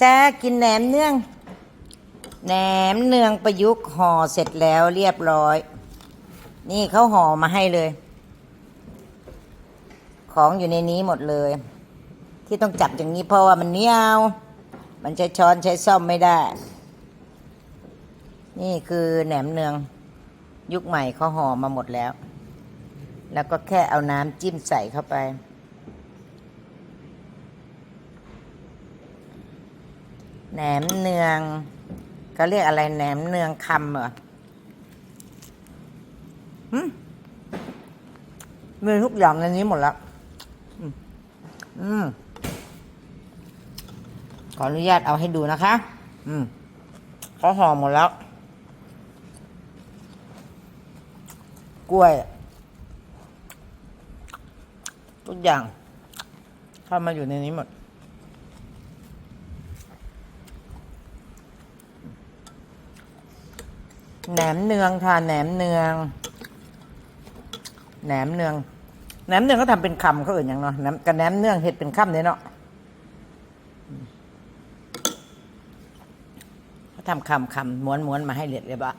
จ้ากินแหนมเนืองแหนมเนืองประยุกต์ห่อเสร็จแล้วเรียบร้อย นี่เขาห่อมาให้เลย ของอยู่ในนี้หมดเลย ที่ต้องจับอย่างนี้เพราะว่ามันเหนียว มันใช้ช้อนใช้ซ่อมไม่ได้ นี่คือแหนมเนืองยุคใหม่เขาห่อมาหมดแล้ว แล้วก็แค่เอาน้ำจิ้มใส่เข้าไป แหนมเนืองเขาเรียกอะไรแหนมเนืองคำเหรอหึมีทุกอย่างในนี้หมดแล้วอืมอืมขออนุญาตเอาให้ดูนะคะ อืมเขาห่อหมดแล้ว กล้วย ทุกอย่างเข้ามาอยู่ในนี้หมด แหนมเนืองค่ะแหนมเนือง แหนมเนือง แหนมเนืองก็ทำเป็นคำเขาอื่นอย่างเนาะแหนมกับแหนมเนืองเห็ดเป็นคำเนี่ยเนาะเขาทำคำคำม้วนม้วนมาให้เรียบเรียบอะ